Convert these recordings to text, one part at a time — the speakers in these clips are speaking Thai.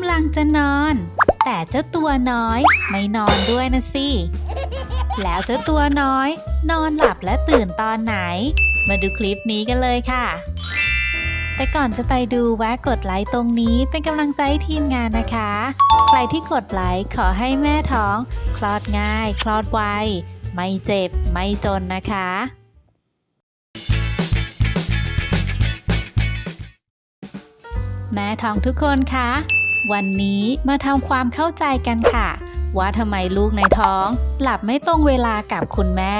ำลังจะนอน แต่เจ้าตัวน้อยไม่นอนด้วยนะสิ แล้วเจ้าตัวน้อย นอนหลับและตื่นตอนไหน มาดูคลิปนี้กันเลยค่ะ แต่ก่อนจะไปดูแวะกดไลค์ตรงนี้เป็นกำลังใจให้ทีมงานนะคะ ใครที่กดไลค์ขอให้แม่ท้อง คลอดง่าย คลอดไว ไม่เจ็บ ไม่จนนะคะแม่ท้องทุกคนคะ วันนี้มาทำความเข้าใจกันค่ะ ว่าทำไมลูกในท้อง หลับไม่ตรงเวลากับคุณแม่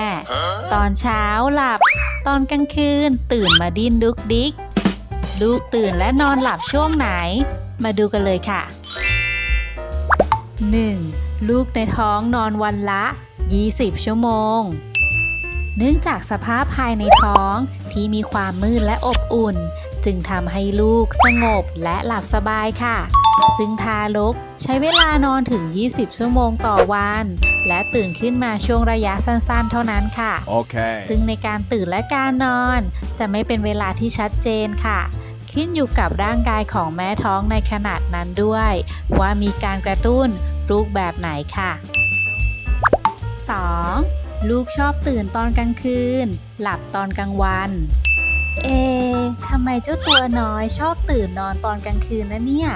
ตอนเช้าหลับ ตอนกลางคืนตื่นมาดิ้นดุกดิก ลูกตื่นและนอนหลับช่วงไหน มาดูกันเลยค่ะ 1. ลูกในท้องนอนวันละ 20 ชั่วโมง เนื่องจากสภาพภายในท้องที่มีความมืดและอบอุ่น จึงทำให้ลูกสงบและหลับสบายค่ะ ซึ่งทารกใช้เวลานอนถึง 20 ชั่วโมงต่อวัน และตื่นขึ้นมาช่วงระยะสั้นๆ เท่านั้นค่ะ Okay. ซึ่งในการตื่นและการนอน จะไม่เป็นเวลาที่ชัดเจนค่ะ ขึ้นอยู่กับร่างกายของแม่ท้องในขนาดนั้นด้วย ว่ามีการกระตุ้นรูปแบบไหนค่ะ 2. ลูกชอบตื่นตอนกลางคืน หลับตอนกลางวัน เอะทำไมเจ้าตัวน้อยชอบตื่นนอนตอนกลางคืนนะเนี่ย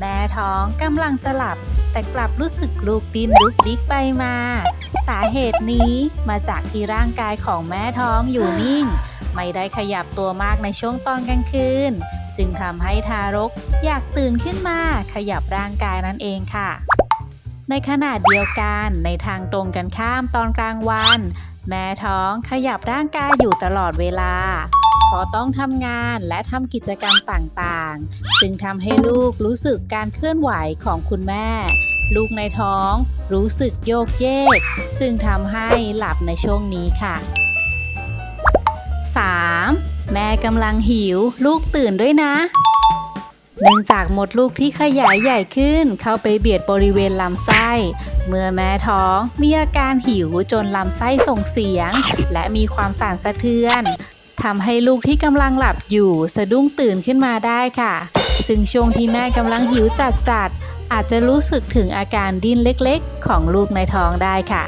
แม่ท้องกำลังจะหลับ แต่กลับรู้สึกลูกดิ้นลุกดิกไปมา สาเหตุนี้มาจากที่ร่างกายของแม่ท้องอยู่นิ่ง ไม่ได้ขยับตัวมากในช่วงตอนกลางคืน จึงทำให้ทารกอยากตื่นขึ้นมาขยับร่างกายนั่นเองค่ะ ในขณะเดียวกันในทางตรงกันข้ามตอนกลางวัน แม่ท้องขยับร่างกายอยู่ตลอดเวลา เพราะต้องทำงานและทำกิจกรรมต่างๆ จึงทำให้ลูกรู้สึกการเคลื่อนไหวของคุณแม่ ลูกในท้องรู้สึกโยกเยก จึงทำให้หลับในช่วงนี้ค่ะ 3. แม่กำลังหิว ลูกตื่นด้วยนะ เนื่องจากมดลูกที่ขยายใหญ่ขึ้น เข้าไปเบียดบริเวณลำไส้ เมื่อแม่ท้องมีอาการหิวจนลำไส้ส่งเสียง และมีความสั่นสะเทือน ทำให้ลูกที่กำลังหลับอยู่สะดุ้งตื่นขึ้นมาได้ค่ะ ซึ่งช่วงที่แม่กำลังหิวจัดๆ อาจจะรู้สึกถึงอาการดิ้นเล็กๆ ของลูกในท้องได้ค่ะ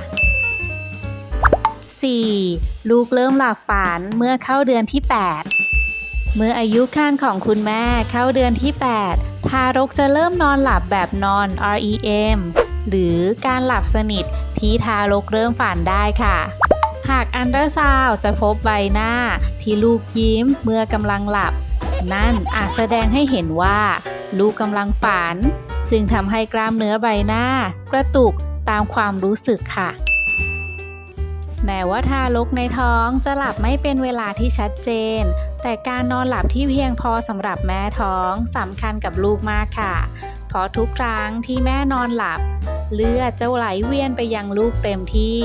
4. ลูกเริ่มหลับฝันเมื่อเข้าเดือนที่ 8 เมื่ออายุครรภ์ของคุณแม่เข้าเดือนที่ 8 ทารกจะเริ่มนอนหลับแบบนอน REM หรือการหลับสนิทที่ทารกเริ่มฝันได้ค่ะ หากอันตราซาวจะพบใบหน้าที่ลูกยิ้มเมื่อกำลังหลับ นั่นอาจแสดงให้เห็นว่า ลูกกำลังฝัน จึงทำให้กล้ามเนื้อใบหน้ากระตุกตามความรู้สึกค่ะ แม้ว่าทารกในท้องจะหลับไม่เป็นเวลาที่ชัดเจน แต่การนอนหลับที่เพียงพอสำหรับแม่ท้องสำคัญกับลูกมากค่ะ เพราะทุกครั้งที่แม่นอนหลับ เลือดจะไหลเวียนไปยังลูกเต็มที่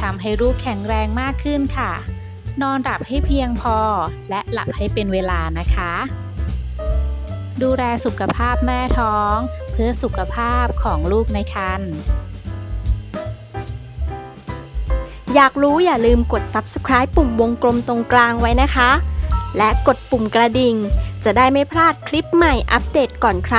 ทำให้ลูกแข็งแรงมากขึ้นค่ะ นอนหลับให้เพียงพอและหลับให้เป็นเวลานะคะ ดูแลสุขภาพแม่ท้อง เพื่อสุขภาพของลูกในครรภ์อยากรู้อย่าลืมกด subscribe ปุ่มวงกลมตรงกลางไว้นะคะ และกดปุ่มกระดิ่ง จะได้ไม่พลาดคลิปใหม่อัปเดตก่อนใคร